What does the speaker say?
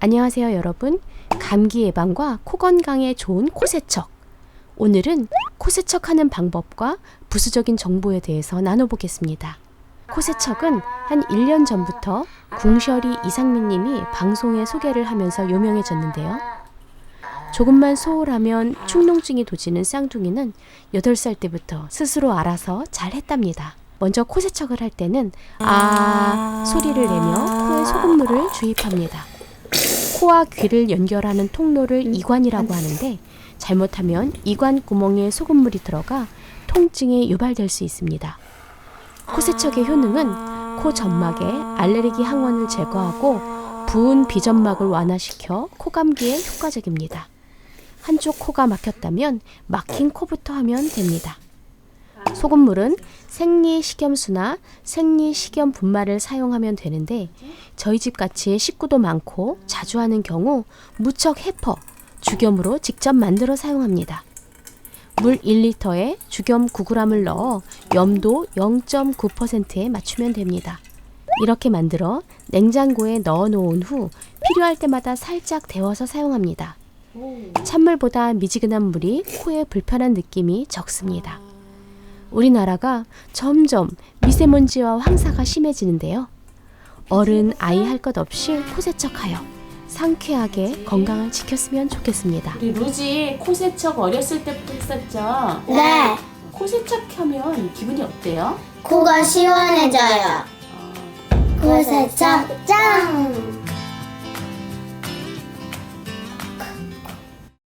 안녕하세요, 여러분. 감기 예방과 코 건강에 좋은 코 세척. 오늘은 코 세척하는 방법과 부수적인 정보에 대해서 나눠보겠습니다. 코 세척은 한 1년 전부터 궁셔리 이상민 님이 방송에 소개를 하면서 유명해졌는데요. 조금만 소홀하면 축농증이 도지는 쌍둥이는 8살 때부터 스스로 알아서 잘 했답니다. 먼저 코 세척을 할 때는 아 소리를 내며 코에 소금물을 주입합니다. 코와 귀를 연결하는 통로를 이관이라고 하는데 잘못하면 이관 구멍에 소금물이 들어가 통증이 유발될 수 있습니다. 코 세척의 효능은 코 점막에 알레르기 항원을 제거하고 부은 비점막을 완화시켜 코감기에 효과적입니다. 한쪽 코가 막혔다면 막힌 코부터 하면 됩니다. 소금물은 생리식염수나 생리식염 분말을 사용하면 되는데 저희 집 같이 식구도 많고 자주 하는 경우 무척 해퍼 죽염으로 직접 만들어 사용합니다. 물 1리터에 죽염 9g을 넣어 염도 0.9%에 맞추면 됩니다. 이렇게 만들어 냉장고에 넣어 놓은 후 필요할 때마다 살짝 데워서 사용합니다. 찬물보다 미지근한 물이 코에 불편한 느낌이 적습니다. 우리나라가 점점 미세먼지와 황사가 심해지는데요. 어른 아이 할 것 없이 코 세척하여 상쾌하게 건강을 지켰으면 좋겠습니다. 우리 루지 코 세척 어렸을 때부터 했었죠. 네, 코 세척 하면 기분이 어때요? 코가 시원해져요. 코 세척 짱!